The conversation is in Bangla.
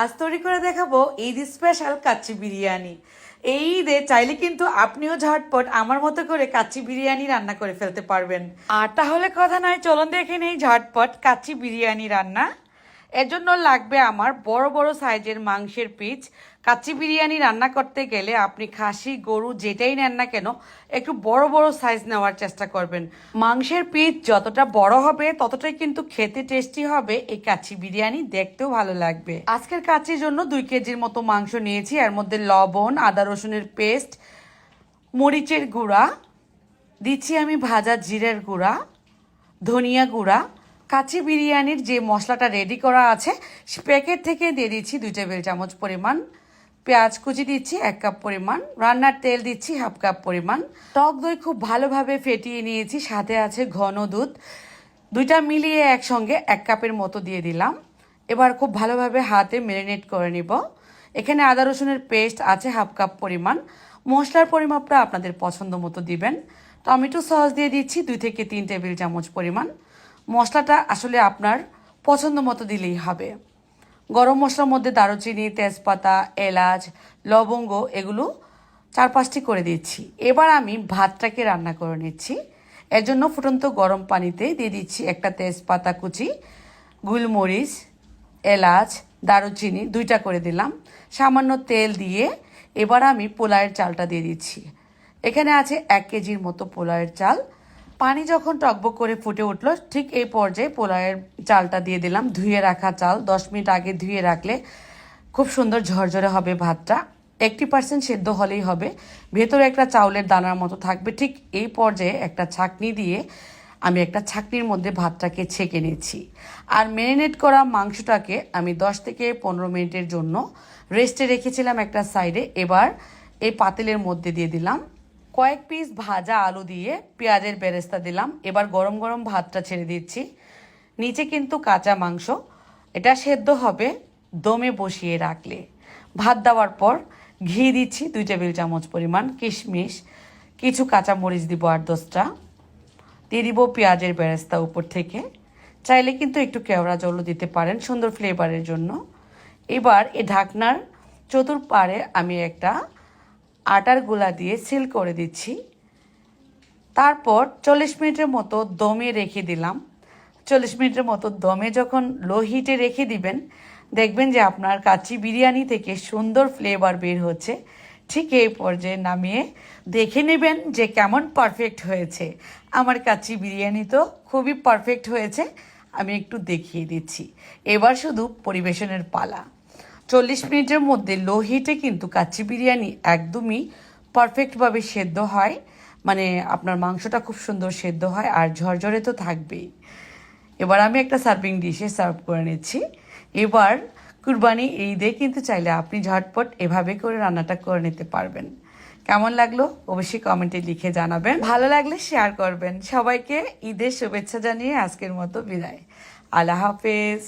আজ তৈরি করে দেখাবো ঈদ স্পেশাল কাচ্চি বিরিয়ানি। এই ঈদে চাইলে কিন্তু আপনিও ঝটপট আমার মতো করে কাচ্চি বিরিয়ানি রান্না করে ফেলতে পারবেন। আর তাহলে কথা নয়, চলুন দেখে নেই ঝটপট কাচ্চি বিরিয়ানি রান্না। এর জন্য লাগবে আমার বড় বড় সাইজের মাংসের পিচ। কাচ্চি বিরিয়ানি রান্না করতে গেলে আপনি খাসি, গরু যেটাই নেন না কেন, একটু বড় বড় সাইজ নেওয়ার চেষ্টা করবেন। মাংসের পিচ যতটা বড় হবে, ততটাই কিন্তু খেতে টেস্টি হবে। এই কাচ্চি বিরিয়ানি দেখতেও ভালো লাগবে। আজকের কাচ্চির জন্য দুই কেজির মতো মাংস নিয়েছি। এর মধ্যে লবণ, আদা রসুনের পেস্ট, মরিচের গুঁড়া, দিচ্ছি আমি ভাজা জিরের গুঁড়া, ধনিয়া গুঁড়া কাচি বিরিয়ানির যে মশলাটা রেডি করা আছে প্যাকেট থেকে দিয়ে দিচ্ছি দুই টেবিল চামচ পরিমাণ। পেঁয়াজ কুচি দিচ্ছি এক কাপ পরিমাণ। রান্নার তেল দিচ্ছি হাফ কাপ পরিমাণ। টক দই খুব ভালোভাবে ফেটিয়ে নিয়েছি, সাথে আছে ঘন দুধ। দুইটা মিলিয়ে একসঙ্গে এক কাপের মতো দিয়ে দিলাম। এবার খুব ভালোভাবে হাতে ম্যারিনেট করে নিব। এখানে আদা রসুনের পেস্ট আছে হাফ কাপ পরিমাণ। মশলার পরিমাপটা আপনাদের পছন্দ মতো দিবেন। টমেটো সস দিয়ে দিচ্ছি দুই থেকে তিন টেবিল চামচ পরিমাণ। মশলাটা আসলে আপনার পছন্দ মতো দিলেই হবে। গরম মশলার মধ্যে দারুচিনি, তেজপাতা, এলাচ, লবঙ্গ এগুলো চার পাঁচটি করে দিচ্ছি। এবার আমি ভাতটাকে রান্না করে নিচ্ছি। এর জন্য ফুটন্ত গরম পানিতে দিয়ে দিচ্ছি একটা তেজপাতা কুচি, গুলমরিচ, এলাচ, দারুচিনি, দুইটা করে দিলাম। সামান্য তেল দিয়ে এবার আমি পোলায়ের চালটা দিয়ে দিচ্ছি। এখানে আছে এক কেজির মতো পোলায়ের চাল। পানি যখন টকবক করে ফুটে উঠল, ঠিক এই পর্যায়ে পোলাওয়ের চালটা দিয়ে দিলাম। ধুয়ে রাখা চাল, দশ মিনিট আগে ধুয়ে রাখলে খুব সুন্দর ঝরঝরে হবে ভাতটা। একটি পার্সেন্ট সেদ্ধ হলেই হবে। ভেতরে একটা চাউলের দানার মতো থাকবে। ঠিক এই পর্যায়ে একটা ছাকনি দিয়ে আমি একটা ছাকনির মধ্যে ভাতটাকে ছেঁকে নিচ্ছি। আর ম্যারিনেট করা মাংসটাকে আমি দশ থেকে পনেরো মিনিটের জন্য রেস্টে রেখেছিলাম একটা সাইডে। এবার এই পাতিলের মধ্যে দিয়ে দিলাম। কয়েক পিস ভাজা আলু দিয়ে পেঁয়াজের বেরেস্তা দিলাম। এবার গরম গরম ভাতটা ছেড়ে দিচ্ছি। নিচে কিন্তু কাঁচা মাংস। এটা সেদ্ধ হবে দমে বসিয়ে রাখলে। ভাত দেওয়ার পর ঘি দিচ্ছি দুই টেবিল চামচ পরিমাণ কিশমিশ। কিছু কাঁচা মরিচ দিব আট দশটা। দিয়ে দিব পেঁয়াজের বেরেস্তা উপর থেকে। চাইলে কিন্তু একটু কেওড়া জলও দিতে পারেন সুন্দর ফ্লেভারের জন্য। এবার এ ঢাকনার চতুর্পাড়ে আমি একটা আটার গোলা দিয়ে সিল করে দিচ্ছি। তারপর চল্লিশ মিনিটের মতো দমে রেখে দিলাম। চল্লিশ মিনিটের মতো দমে যখন লো হিটে রেখে দিবেন, দেখবেন যে আপনার কাচ্চি বিরিয়ানি থেকে সুন্দর ফ্লেভার বের হচ্ছে। ঠিক এই পর্যায়ে নামিয়ে দেখে নেবেন যে কেমন পারফেক্ট হয়েছে। আমার কাচ্চি বিরিয়ানি তো খুবই পারফেক্ট হয়েছে, আমি একটু দেখিয়ে দিচ্ছি। এবার শুধু পরিবেশনের পালা। চল্লিশ মিনিটের মধ্যে লো হিটে কিন্তু কাচ্চি বিরিয়ানি একদমই পারফেক্টভাবে সেদ্ধ হয়। মানে আপনার মাংসটা খুব সুন্দর সেদ্ধ হয় আর ঝরঝরে তো থাকবেই। এবার আমি একটা সার্ভিং ডিশে সার্ভ করে নিচ্ছি। এবার কুরবানি ঈদে কিন্তু চাইলে আপনি ঝটপট এভাবে করে রান্নাটা করে নিতে পারবেন। কেমন লাগল অবশ্যই কমেন্টে লিখে জানাবেন। ভালো লাগলে শেয়ার করবেন। সবাইকে ঈদের শুভেচ্ছা জানিয়ে আজকের মতো বিদায়। আল্লাহ হাফেজ।